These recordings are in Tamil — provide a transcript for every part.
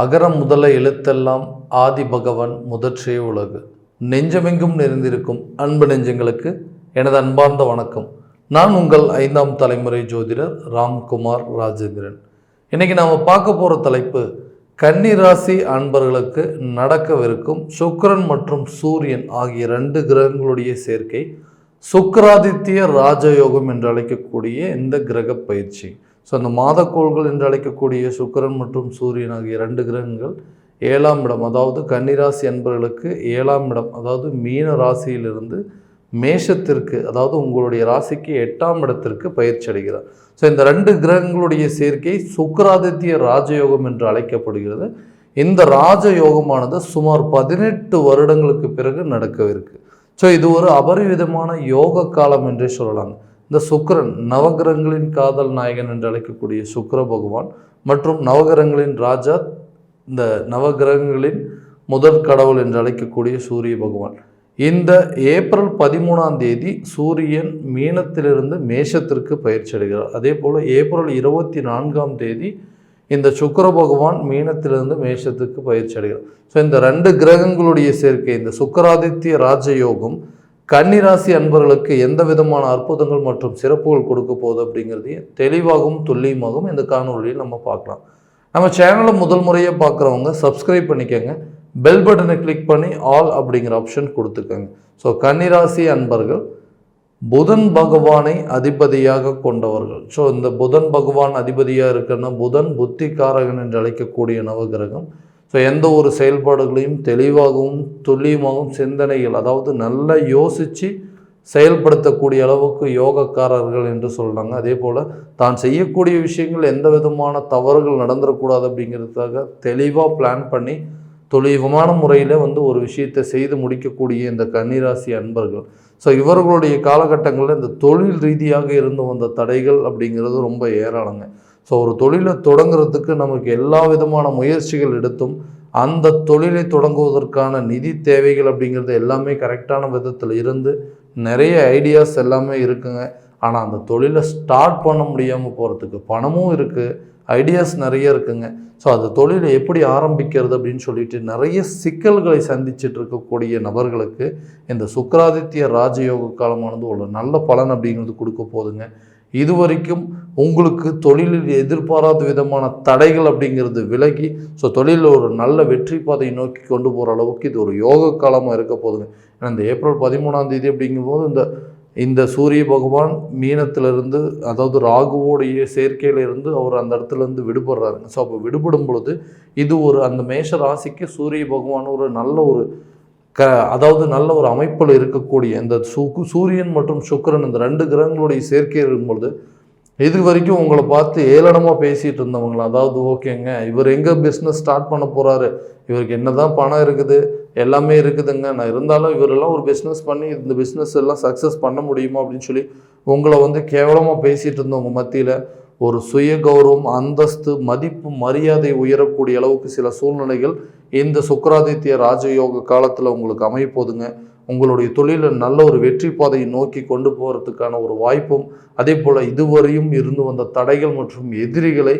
அகரம் முதல எழுத்தெல்லாம் ஆதி பகவன் முதற்றே உலகு. நெஞ்சமெங்கும் நிறைந்திருக்கும் அன்பு நெஞ்சங்களுக்கு எனது அன்பார்ந்த வணக்கம். நான் உங்கள் ஐந்தாம் தலைமுறை ஜோதிடர் ராம்குமார் ராஜேந்திரன். இன்னைக்கு நாம் பார்க்க போகிற தலைப்பு கன்னிராசி அன்பர்களுக்கு நடக்கவிருக்கும் சுக்கிரன் மற்றும் சூரியன் ஆகிய ரெண்டு கிரகங்களுடைய சேர்க்கை சுக்கராதித்ய ராஜயோகம் என்று அழைக்கக்கூடிய இந்த கிரக பயிற்சி. ஸோ அந்த மாதக்கோள்கள் என்று அழைக்கக்கூடிய சுக்கிரன் மற்றும் சூரியன் ஆகிய ரெண்டு கிரகங்கள் ஏழாம் இடம். அதாவது கன்னிராசி என்பவர்களுக்கு ஏழாம் இடம். அதாவது மீன ராசியிலிருந்து மேஷத்திற்கு அதாவது உங்களுடைய ராசிக்கு எட்டாம் இடத்திற்கு பயிற்சி அடைகிறார். ஸோ இந்த ரெண்டு கிரகங்களுடைய சேர்க்கை சுக்கராதித்ய ராஜயோகம் என்று அழைக்கப்படுகிறது. இந்த ராஜயோகமானது சுமார் பதினெட்டு வருடங்களுக்கு பிறகு நடக்கவிருக்கு. ஸோ இது ஒரு அபரிவிதமான யோக காலம் என்றே சொல்லலாம். இந்த சுக்கரன் நவகிரகங்களின் காதல் நாயகன் என்று அழைக்கக்கூடிய சுக்கர பகவான் மற்றும் நவகிரகங்களின் ராஜா இந்த நவகிரகங்களின் முதற் கடவுள் என்று அழைக்கக்கூடிய சூரிய பகவான். இந்த ஏப்ரல் பதிமூணாம் தேதி சூரியன் மீனத்திலிருந்து மேஷத்திற்கு பயிற்சி அடைகிறார். அதே போல் ஏப்ரல் இருபத்தி நான்காம் தேதி இந்த சுக்கர பகவான் மீனத்திலிருந்து மேஷத்துக்கு பயிற்சி அடைகிறார். ஸோ இந்த ரெண்டு கிரகங்களுடைய சேர்க்கை இந்த சுக்கராதித்ய ராஜயோகம் கன்னிராசி அன்பர்களுக்கு எந்த விதமான அற்புதங்கள் மற்றும் சிறப்புகள் கொடுக்க போகுது அப்படிங்கிறதையும் தெளிவாகவும் துல்லியமாகவும் இந்த காணொலியில் நம்ம பார்க்கலாம். நம்ம சேனலை முதல் முறையாக பார்க்குறவங்க சப்ஸ்கிரைப் பண்ணிக்கோங்க. பெல் பட்டனை கிளிக் பண்ணி ஆல் அப்படிங்கிற ஆப்ஷன் கொடுத்துக்கோங்க. ஸோ கன்னிராசி அன்பர்கள் புதன் பகவானை அதிபதியாக கொண்டவர்கள். ஸோ இந்த புதன் பகவான் அதிபதியாக இருக்குன்னா புதன் புத்திகாரகன் என்று அழைக்கக்கூடிய நவகிரகம் ஸோ எந்த ஒரு செயல்பாடுகளையும் தெளிவாகவும் துல்லியமாகவும் சிந்தனைகள் அதாவது நல்லா யோசித்து செயல்படுத்தக்கூடிய அளவுக்கு யோகக்காரர்கள் என்று சொல்கிறாங்க அதே போல் தான் செய்யக்கூடிய விஷயங்கள் எந்த விதமான தவறுகள் நடந்துடக்கூடாது அப்படிங்கிறதுக்காக தெளிவாக பிளான் பண்ணி துல்லியமான முறையில் வந்து ஒரு விஷயத்தை செய்து முடிக்கக்கூடிய இந்த கன்னிராசி அன்பர்கள். ஸோ இவர்களுடைய காலகட்டங்களில் இந்த தொழில் ரீதியாக இருந்து வந்த தடைகள் அப்படிங்கிறது ரொம்ப ஏராளங்க. ஸோ ஒரு தொழிலை தொடங்குறதுக்கு நமக்கு எல்லா விதமான முயற்சிகள் எடுத்தும் அந்த தொழிலை தொடங்குவதற்கான நிதி தேவைகள் அப்படிங்கிறது எல்லாமே கரெக்டான விதத்தில் இருந்து நிறைய ஐடியாஸ் எல்லாமே இருக்குங்க. ஆனால் அந்த தொழிலை ஸ்டார்ட் பண்ண முடியாமல் போகிறதுக்கு பணமும் இருக்குது ஐடியாஸ் நிறைய இருக்குங்க. ஸோ அந்த தொழிலை எப்படி ஆரம்பிக்கிறது அப்படின்னு சொல்லிட்டு நிறைய சிக்கல்களை சந்திச்சுட்டு இருக்கக்கூடிய நபர்களுக்கு இந்த சுக்கராதித்ய ராஜயோக காலமானது ஒரு நல்ல பலன் அப்படிங்கிறது கொடுக்க போகுதுங்க. இது வரைக்கும் உங்களுக்கு தொழிலில் எதிர்பாராத விதமான தடைகள் அப்படிங்கிறது விலகி ஸோ தொழிலில் ஒரு நல்ல வெற்றி பாதையை நோக்கி கொண்டு போகிற அளவுக்கு இது ஒரு யோக காலமாக இருக்க போதுங்க ஏன்னா இந்த ஏப்ரல் பதிமூணாம் தேதி அப்படிங்கும்போது இந்த இந்த சூரிய பகவான் மீனத்திலிருந்து அதாவது ராகுவோடைய சேர்க்கையிலிருந்து அவர் அந்த இடத்துலேருந்து விடுபடுறாருங்க. ஸோ அப்போ விடுபடும் பொழுது இது ஒரு அந்த மேஷ ராசிக்கு சூரிய பகவான் ஒரு நல்ல ஒரு க அதாவது நல்ல ஒரு அமைப்பில் இருக்கக்கூடிய இந்த சு சூரியன் மற்றும் சுக்கிரன் இந்த ரெண்டு கிரகங்களுடைய சேர்க்கை இருக்கும்பொழுது இது வரைக்கும் உங்களை பார்த்து ஏளனமாக பேசிகிட்டு இருந்தவங்களா அதாவது ஓகேங்க இவர் எங்கே பிஸ்னஸ் ஸ்டார்ட் பண்ண போகிறாரு இவருக்கு என்ன தான் பணம் இருக்குது? எல்லாமே இருக்குதுங்க. நான் இருந்தாலும் இவரெல்லாம் ஒரு பிஸ்னஸ் பண்ணி இந்த பிஸ்னஸ் எல்லாம் சக்ஸஸ் பண்ண முடியுமா அப்படின்னு சொல்லி உங்களை வந்து கேவலமாக பேசிகிட்டு இருந்தவங்க மத்தியில் ஒரு சுய கௌரவம் அந்தஸ்து மதிப்பு மரியாதை உயரக்கூடிய அளவுக்கு சில சூழ்நிலைகள் இந்த சுக்கராதித்ய ராஜயோக காலத்தில் உங்களுக்கு அமையப்போதுங்க உங்களுடைய தொழிலில் நல்ல ஒரு வெற்றி பாதையை நோக்கி கொண்டு போகிறதுக்கான ஒரு வாய்ப்பும் அதே போல் இதுவரையும் இருந்து வந்த தடைகள் மற்றும் எதிரிகளை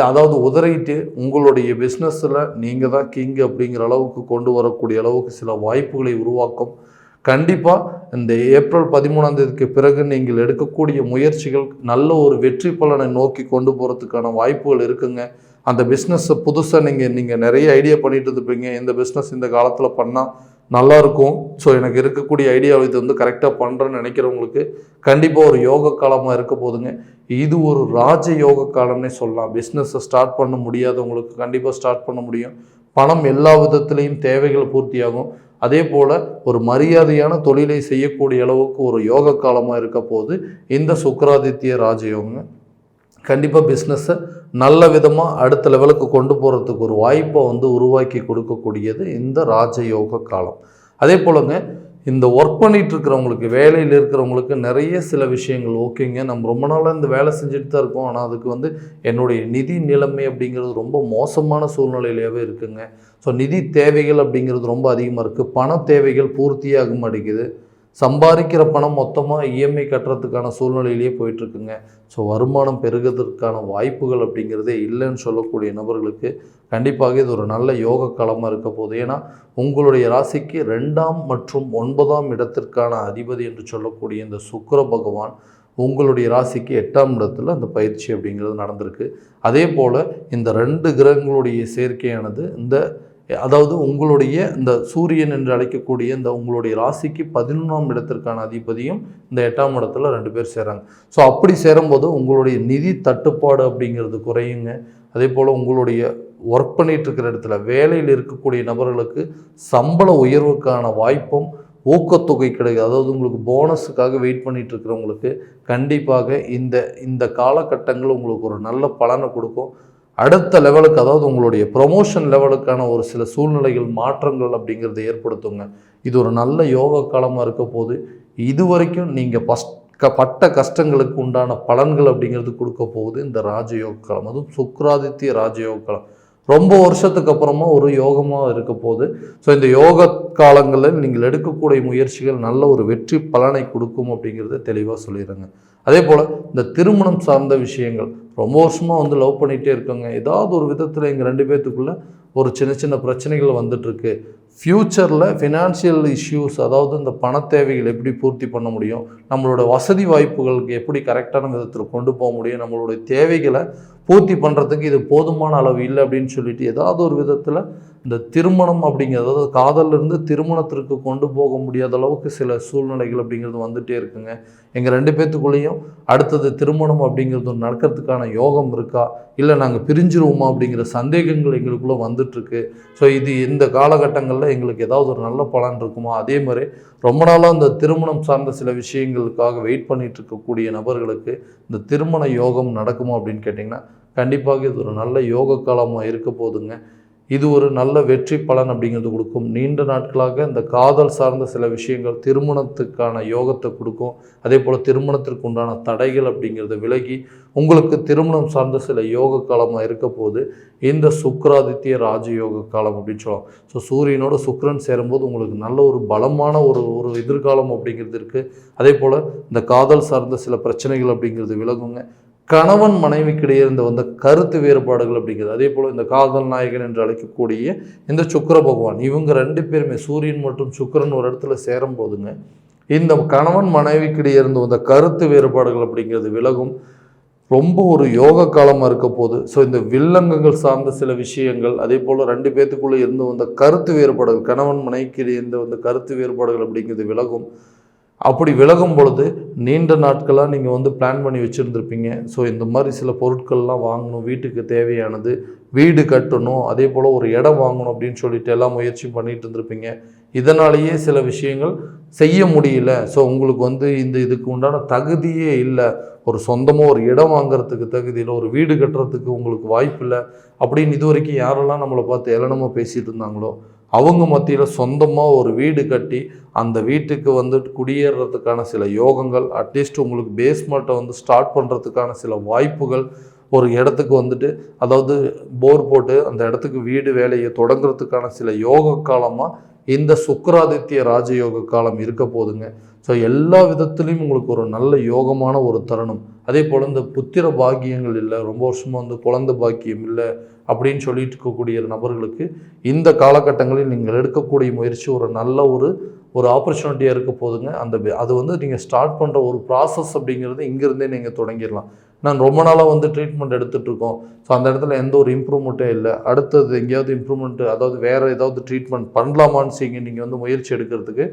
அதாவது உதறிட்டு உங்களுடைய பிஸ்னஸில் நீங்கள் தான் கிங் அப்படிங்கிற அளவுக்கு கொண்டு வரக்கூடிய அளவுக்கு சில வாய்ப்புகளை உருவாக்கும். கண்டிப்பாக இந்த ஏப்ரல் பதிமூணாம் தேதிக்கு பிறகு நீங்கள் எடுக்கக்கூடிய முயற்சிகள் நல்ல ஒரு வெற்றி பலனை நோக்கி கொண்டு போகிறதுக்கான வாய்ப்புகள் இருக்குங்க. அந்த பிஸ்னஸை புதுசாக நீங்கள் நீங்கள் நிறைய ஐடியா பண்ணிகிட்டு இருப்பீங்க. இந்த பிஸ்னஸ் இந்த காலத்தில் பண்ணால் நல்லாயிருக்கும். ஸோ எனக்கு இருக்கக்கூடிய ஐடியா இது வந்து கரெக்டாக பண்ணுறேன்னு நினைக்கிறவங்களுக்கு கண்டிப்பாக ஒரு யோக காலமாக இருக்க போதுங்க. இது ஒரு ராஜ யோக காலம்னே சொல்லலாம். பிஸ்னஸை ஸ்டார்ட் பண்ண முடியாதவங்களுக்கு கண்டிப்பாக ஸ்டார்ட் பண்ண முடியும். பணம் எல்லா விதத்துலேயும் தேவைகள் பூர்த்தியாகும். அதே போல் ஒரு மரியாதையான தொழிலை செய்யக்கூடிய அளவுக்கு ஒரு யோக காலமாக இருக்க போது இந்த சுக்கராதித்ய ராஜயோகங்க கண்டிப்பாக பிஸ்னஸை நல்ல விதமாக அடுத்த லெவலுக்கு கொண்டு போகிறதுக்கு ஒரு வாய்ப்பை வந்து உருவாக்கி கொடுக்கக்கூடியது இந்த ராஜயோக காலம். அதே போலங்க இந்த ஒர்க் பண்ணிகிட்டு இருக்கிறவங்களுக்கு வேலையில் இருக்கிறவங்களுக்கு நிறைய சில விஷயங்கள் ஓகேங்க நம்ம ரொம்ப நாளாக இந்த வேலை செஞ்சுட்டு தான் இருக்கோம். ஆனால் அதுக்கு வந்து என்னுடைய நிதி நிலைமை அப்படிங்கிறது ரொம்ப மோசமான சூழ்நிலையிலேயே இருக்குங்க. ஸோ நிதி தேவைகள் அப்படிங்கிறது ரொம்ப அதிகமாக இருக்குது பண தேவைகள் பூர்த்தியாக மாட்டேங்குது சம்பாதிக்கிற பணம் மொத்தமாக இஎம்ஐ கட்டுறதுக்கான சூழ்நிலையிலேயே போயிட்டுருக்குங்க. ஸோ வருமானம் பெருகிறதுக்கான வாய்ப்புகள் அப்படிங்கிறதே இல்லைன்னு சொல்லக்கூடிய நபர்களுக்கு கண்டிப்பாக இது ஒரு நல்ல யோக காலமாக இருக்க போகுது. ஏன்னா உங்களுடைய ராசிக்கு ரெண்டாம் மற்றும் ஒன்பதாம் இடத்திற்கான அதிபதி என்று சொல்லக்கூடிய இந்த சுக்கர பகவான் உங்களுடைய ராசிக்கு எட்டாம் இடத்துல அந்த பயிற்சி அப்படிங்கிறது நடந்திருக்கு. அதே போல் இந்த ரெண்டு கிரகங்களுடைய சேர்க்கையானது இந்த அதாவது உங்களுடைய இந்த சூரியன் என்று அழைக்கக்கூடிய இந்த உங்களுடைய ராசிக்கு பதினொன்றாம் இடத்திற்கான அதிபதியும் இந்த எட்டாம் இடத்துல ரெண்டு பேர் சேராங்க. ஸோ அப்படி சேரும்போது உங்களுடைய நிதி தட்டுப்பாடு அப்படிங்கிறது குறையுங்க. அதே போல் உங்களுடைய ஒர்க் பண்ணிகிட்டு இருக்கிற இடத்துல வேலையில் இருக்கக்கூடிய நபர்களுக்கு சம்பள உயர்வுக்கான வாய்ப்பும் ஊக்கத்தொகை கிடைக்கும் அதாவது உங்களுக்கு போனஸுக்காக வெயிட் பண்ணிட்டு இருக்கிறவங்களுக்கு கண்டிப்பாக இந்த இந்த காலகட்டங்கள் உங்களுக்கு ஒரு நல்ல பலனை கொடுக்கும். அடுத்த லெவலுக்கு அதாவது உங்களுடைய ப்ரொமோஷன் லெவலுக்கான ஒரு சில சூழ்நிலைகள் மாற்றங்கள் அப்படிங்கிறத ஏற்படுத்துங்க. இது ஒரு நல்ல யோக காலமாக இருக்க போது இது வரைக்கும் நீங்கள் ஃபஸ்ட் க பட்ட கஷ்டங்களுக்கு உண்டான பலன்கள் அப்படிங்கிறது கொடுக்க போகுது இந்த ராஜயோக காலம். அதுவும் சுக்ராதித்ய ராஜயோக காலம். ரொம்ப வருஷத்துக்கு அப்புறமா ஒரு யோகமாக இருக்க போகுது ஸோ இந்த யோக காலங்களில் நீங்கள் எடுக்கக்கூடிய முயற்சிகள் நல்ல ஒரு வெற்றி பலனை கொடுக்கும் அப்படிங்கிறத தெளிவாக சொல்லிடுறேங்க. அதே போல் இந்த திருமணம் சார்ந்த விஷயங்கள். ரொம்ப வருஷமாக வந்து லவ் பண்ணிகிட்டே இருக்கோங்க. ஏதாவது ஒரு விதத்தில் எங்கள் ரெண்டு பேர்த்துக்குள்ளே ஒரு சின்ன சின்ன பிரச்சனைகள் வந்துட்டுருக்கு. ஃப்யூச்சரில் ஃபினான்ஷியல் இஷ்யூஸ் அதாவது இந்த பண தேவைகள் எப்படி பூர்த்தி பண்ண முடியும்? நம்மளோட வசதி வாய்ப்புகளுக்கு எப்படி கரெக்டான விதத்தில் கொண்டு போக முடியும்? நம்மளுடைய தேவைகளை பூர்த்தி பண்ணுறதுக்கு இது போதுமான அளவு இல்லை அப்படின்னு சொல்லிட்டு ஏதாவது ஒரு விதத்தில் இந்த திருமணம் அப்படிங்கிறது அதாவது காதலிருந்து திருமணத்திற்கு கொண்டு போக முடியாத அளவுக்கு சில சூழ்நிலைகள் அப்படிங்கிறது வந்துகிட்டே இருக்குங்க. எங்கள் ரெண்டு பேர்த்துக்குள்ளேயும் அடுத்தது திருமணம் அப்படிங்கிறது நடக்கிறதுக்கான யோகம் இருக்கா? இல்லை நாங்கள் பிரிஞ்சிருவோமா அப்படிங்கிற சந்தேகங்கள் எங்களுக்குள்ளே வந்துட்டுருக்கு. ஸோ இது இந்த காலகட்டங்களில் எங்களுக்கு ஏதாவது ஒரு நல்ல பலன் இருக்குமா? அதே மாதிரி ரொம்ப நாளாக இந்த திருமணம் சார்ந்த சில விஷயங்களுக்காக வெயிட் பண்ணிகிட்ருக்கக்கூடிய நபர்களுக்கு இந்த திருமண யோகம் நடக்குமா அப்படின்னு கேட்டிங்கன்னா கண்டிப்பாக இது ஒரு நல்ல யோக காலமாக இருக்க போதுங்க. இது ஒரு நல்ல வெற்றி பலன் அப்படிங்கிறது கொடுக்கும். நீண்ட நாட்களாக இந்த காதல் சார்ந்த சில விஷயங்கள் திருமணத்துக்கான யோகத்தை கொடுக்கும். அதே போல் திருமணத்திற்கு உண்டான தடைகள் அப்படிங்கிறத விலகி உங்களுக்கு திருமணம் சார்ந்த சில யோக காலமாக இருக்க போது இந்த சுக்கராதித்ய ராஜயோக காலம் அப்படின்னு சொல்லலாம். ஸோ சூரியனோட சுக்கரன் சேரும்போது உங்களுக்கு நல்ல ஒரு பலமான ஒரு ஒரு எதிர்காலம் அப்படிங்கிறது இருக்குது அதே போல் இந்த காதல் சார்ந்த சில பிரச்சனைகள் அப்படிங்கிறது விலகுங்க. கணவன் மனைவிக்கிடையே இருந்த வந்த கருத்து வேறுபாடுகள் அப்படிங்கிறது. அதே போல் இந்த காதல் நாயகன் என்று அழைக்கக்கூடிய இந்த சுக்கர பகவான் இவங்க ரெண்டு பேருமே சூரியன் மற்றும் சுக்கரன் ஒரு இடத்துல சேரும் போதுங்க இந்த கணவன் மனைவிக்கிடையே இருந்து வந்த கருத்து வேறுபாடுகள் அப்படிங்கிறது விலகும். ரொம்ப ஒரு யோக காலமாக இருக்க போது ஸோ இந்த வில்லங்கங்கள் சார்ந்த சில விஷயங்கள் அதே போல் ரெண்டு பேர்த்துக்குள்ளே இருந்து வந்த கருத்து வேறுபாடுகள் கணவன் மனைவிக்கு இருந்து வந்த கருத்து வேறுபாடுகள் அப்படிங்கிறது விலகும். அப்படி விலகும் பொழுது நீண்ட நாட்களாக நீங்கள் வந்து பிளான் பண்ணி வச்சுருந்துருப்பீங்க. ஸோ இந்த மாதிரி சில பொருட்கள்லாம் வாங்கணும் வீட்டுக்கு தேவையானது வீடு கட்டணும் அதே போல் ஒரு இடம் வாங்கணும் அப்படின்னு சொல்லிட்டு எல்லாம் முயற்சியும் பண்ணிகிட்டு இருந்திருப்பீங்க. இதனாலேயே சில விஷயங்கள் செய்ய முடியல. ஸோ உங்களுக்கு வந்து இந்த இதுக்கு உண்டான தகுதியே இல்லை. ஒரு சொந்தமாக ஒரு இடம் வாங்குறதுக்கு தகுதி இல்லை. ஒரு வீடு கட்டுறதுக்கு உங்களுக்கு வாய்ப்பு இல்லை. அப்படின்னு இது வரைக்கும் யாரெல்லாம் நம்மளை பார்த்து ஏளனமாக பேசிகிட்டு இருந்தாங்களோ அவங்க மத்தியில் சொந்தமாக ஒரு வீடு கட்டி அந்த வீட்டுக்கு வந்து குடியேறதுக்கான சில யோகங்கள் அட்லீஸ்ட் உங்களுக்கு பேஸ்மெண்ட்டை வந்து ஸ்டார்ட் பண்ணுறதுக்கான சில வாய்ப்புகள் ஒரு இடத்துக்கு வந்துட்டு அதாவது போர் போட்டு அந்த இடத்துக்கு வீடு வேலையை தொடங்குறதுக்கான சில யோக காலமாக இந்த சுக்கராதித்ய ராஜயோக காலம் இருக்க போதுங்க. ஸோ எல்லா விதத்துலேயும் உங்களுக்கு ஒரு நல்ல யோகமான ஒரு தருணம். அதே போல் இந்த புத்திர பாக்கியங்கள் இல்லை ரொம்ப வருஷமாக வந்து குழந்தை பாக்கியம் இல்லை அப்படின்னு சொல்லிட்டு இருக்கக்கூடிய நபர்களுக்கு இந்த காலகட்டங்களில் நீங்கள் எடுக்கக்கூடிய முயற்சி ஒரு நல்ல ஒரு ஒரு ஆப்பர்ச்சுனிட்டியாக இருக்க போதுங்க. அந்த அது வந்து நீங்கள் ஸ்டார்ட் பண்ணுற ஒரு ப்ராசஸ் அப்படிங்கிறது இங்கேருந்தே நீங்கள் தொடங்கிடலாம். நான் ரொம்ப நாளாக வந்து ட்ரீட்மெண்ட் எடுத்துகிட்டு இருக்கோம். ஸோ அந்த இடத்துல எந்த ஒரு இம்ப்ரூவ்மெண்ட்டே இல்லை. அடுத்தது எங்கேயாவது இம்ப்ரூவ்மெண்ட் அதாவது வேறு ஏதாவது ட்ரீட்மெண்ட் பண்ணலாமான்னு செய்யுங்க நீங்கள் வந்து முயற்சி எடுக்கிறதுக்கு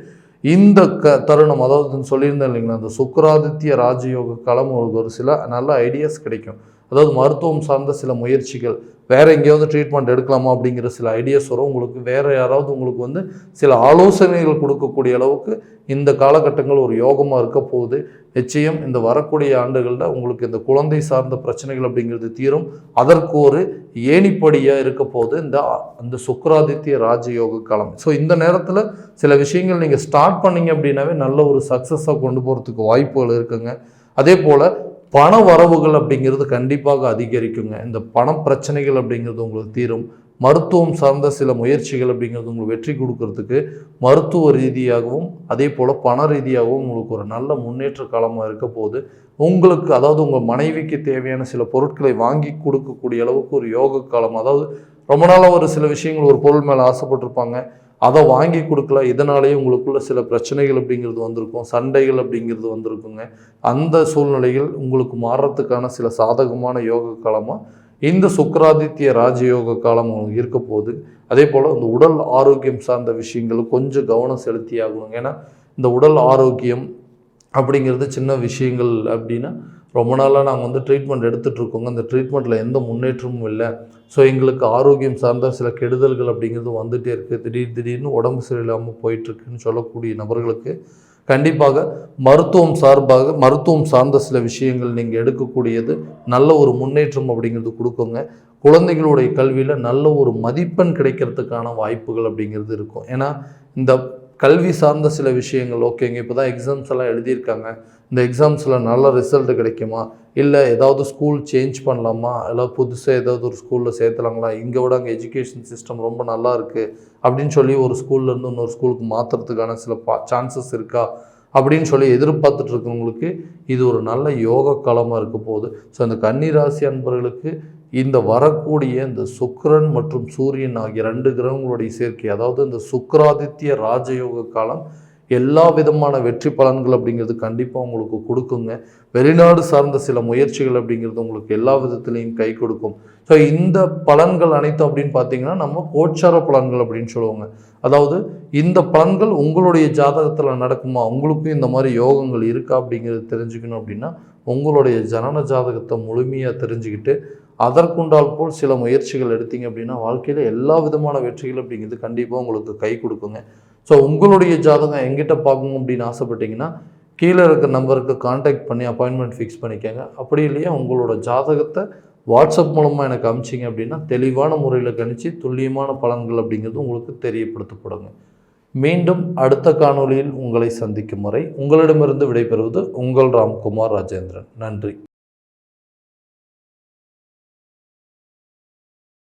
இந்த க தருணம் அதாவது சொல்லியிருந்தேன் இல்லைங்களா அந்த சுக்கராதித்ய ராஜயோக காலம் உங்களுக்கு ஒரு சில நல்ல ஐடியாஸ் கிடைக்கும். அதாவது மருத்துவம் சார்ந்த சில முயற்சிகள் வேறு எங்கேயாவது ட்ரீட்மெண்ட் எடுக்கலாமா அப்படிங்கிற சில ஐடியாஸ் வரும். உங்களுக்கு வேறு யாராவது உங்களுக்கு வந்து சில ஆலோசனைகள் கொடுக்கக்கூடிய அளவுக்கு இந்த காலகட்டங்கள் ஒரு யோகமாக இருக்க போகுது. நிச்சயம் இந்த வரக்கூடிய ஆண்டுகளில் உங்களுக்கு இந்த குழந்தை சார்ந்த பிரச்சனைகள் அப்படிங்கிறது தீரும். அதற்கு ஒரு ஏணிப்படியாக இருக்க போகுது இந்த அந்த சுக்கராதித்ய ராஜயோக காலம். ஸோ இந்த நேரத்தில் சில விஷயங்கள் நீங்கள் ஸ்டார்ட் பண்ணீங்க அப்படின்னாவே நல்ல ஒரு சக்ஸஸாக கொண்டு போகிறதுக்கு வாய்ப்புகள் இருக்குங்க. அதே போல் பண வரவுகள் அப்படிங்கிறது கண்டிப்பாக அதிகரிக்குங்க. இந்த பண பிரச்சனைகள் அப்படிங்கிறது உங்களுக்கு தீரும். மருத்துவம் சார்ந்த சில முயற்சிகள் அப்படிங்கிறது உங்களுக்கு வெற்றி கொடுக்கறதுக்கு மருத்துவ ரீதியாகவும் அதே போல் பண ரீதியாகவும் உங்களுக்கு ஒரு நல்ல முன்னேற்ற காலமாக இருக்க போது உங்களுக்கு அதாவது உங்கள் மனைவிக்கு தேவையான சில பொருட்களை வாங்கி கொடுக்கக்கூடிய அளவுக்கு ஒரு யோக காலம் அதாவது ரொம்ப நாளாக ஒரு சில விஷயங்கள் ஒரு பொருள் மேலே ஆசைப்பட்டிருப்பாங்க. அதை வாங்கி கொடுக்கல. இதனாலேயே உங்களுக்குள்ள சில பிரச்சனைகள் அப்படிங்கிறது வந்திருக்கும். சண்டைகள் அப்படிங்கிறது வந்திருக்குங்க. அந்த சூழ்நிலையில் உங்களுக்கு மாறுறதுக்கான சில சாதகமான யோக காலமாக இந்த சுக்கராதித்ய ராஜயோக காலம் உங்களுக்கு இருக்க போகுது. அதே போல் இந்த உடல் ஆரோக்கியம் சார்ந்த விஷயங்கள் கொஞ்சம் கவனம் செலுத்தி ஆகணும் ஏன்னா இந்த உடல் ஆரோக்கியம் அப்படிங்கிறது சின்ன விஷயங்கள் அப்படின்னா ரொம்ப நாளாக நாங்கள் வந்து ட்ரீட்மெண்ட் எடுத்துகிட்ருக்கோங்க அந்த ட்ரீட்மெண்ட்டில் எந்த முன்னேற்றமும் இல்லை. ஸோ எங்களுக்கு ஆரோக்கியம் சார்ந்த சில கெடுதல்கள் அப்படிங்கிறது வந்துகிட்டே இருக்குது திடீர் திடீர்னு உடம்பு சரியில்லாமல் போயிட்டுருக்குன்னு சொல்லக்கூடிய நபர்களுக்கு கண்டிப்பாக மருத்துவம் சார்பாக மருத்துவம் சார்ந்த சில விஷயங்கள் நீங்கள் எடுக்கக்கூடியது நல்ல ஒரு முன்னேற்றம் அப்படிங்கிறது கொடுக்குங்க. குழந்தைகளுடைய கல்வியில் நல்ல ஒரு மதிப்பெண் கிடைக்கிறதுக்கான வாய்ப்புகள் அப்படிங்கிறது இருக்கும். ஏன்னா இந்த கல்வி சார்ந்த சில விஷயங்கள். ஓகேங்க இப்போ தான் எக்ஸாம்ஸ் எல்லாம் எழுதியிருக்காங்க. இந்த எக்ஸாம்ஸில் நல்ல ரிசல்ட் கிடைக்குமா? இல்லை ஏதாவது ஸ்கூல் சேஞ்ச் பண்ணலாமா? இல்லை புதுசாக ஏதாவது ஒரு ஸ்கூலில் சேர்த்துலாங்களா? இங்கே விட அங்கே எஜுகேஷன் சிஸ்டம் ரொம்ப நல்லா இருக்குது அப்படின்னு சொல்லி ஒரு ஸ்கூல்லேருந்து இன்னொரு ஸ்கூலுக்கு மாற்றுறதுக்கான சில பா சான்சஸ் இருக்கா? அப்படின்னு சொல்லி எதிர்பார்த்துட்டு இருக்கிறவங்களுக்கு இது ஒரு நல்ல யோக காலமாக இருக்க போகுது. ஸோ அந்த கன்னிராசி அன்பர்களுக்கு இந்த வரக்கூடிய இந்த சுக்ரன் மற்றும் சூரியன் ஆகிய ரெண்டு கிரகங்களுடைய சேர்க்கை அதாவது இந்த சுக்கராதித்ய ராஜயோக காலம் எல்லா விதமான வெற்றி பலன்கள் அப்படிங்கிறது கண்டிப்பாக உங்களுக்கு கொடுக்குங்க. வெளிநாடு சார்ந்த சில முயற்சிகள் அப்படிங்கிறது உங்களுக்கு எல்லா விதத்துலேயும் கை கொடுக்கும். ஸோ இந்த பலன்கள் அனைத்தும் அப்படின்னு பார்த்தீங்கன்னா நம்ம கோச்சார பலன்கள் அப்படின்னு சொல்லுவாங்க. அதாவது இந்த பலன்கள் உங்களுடைய ஜாதகத்தில் நடக்குமா? உங்களுக்கும் இந்த மாதிரி யோகங்கள் இருக்கா அப்படிங்கிறது தெரிஞ்சுக்கணும் அப்படின்னா உங்களுடைய ஜனன ஜாதகத்தை முழுமையாக தெரிஞ்சுக்கிட்டு அதற்குண்டால் போல் சில முயற்சிகள் எடுத்தீங்க அப்படின்னா வாழ்க்கையில் எல்லா விதமான வெற்றிகள் அப்படிங்கிறது கண்டிப்பாக உங்களுக்கு கை கொடுக்குங்க. ஸோ உங்களுடைய ஜாதகம் எங்கிட்ட பார்க்கணும் அப்படின்னு ஆசைப்பட்டீங்கன்னா கீழே இருக்க நம்பருக்கு காண்டாக்ட் பண்ணி அப்பாயின்மெண்ட் ஃபிக்ஸ் பண்ணிக்கோங்க. அப்படி இல்லையா உங்களோட ஜாதகத்தை வாட்ஸ்அப் மூலமாக எனக்கு அமிச்சிங்க அப்படின்னா தெளிவான முறையில் கணித்து துல்லியமான பலன்கள் அப்படிங்கிறது உங்களுக்கு தெரியப்படுத்தப்படுங்க. மீண்டும் அடுத்த காணொளியில் உங்களை சந்திக்கும் வரை உங்களிடமிருந்து விடைபெறுவது உங்கள் ராம்குமார் ராஜேந்திரன். நன்றி.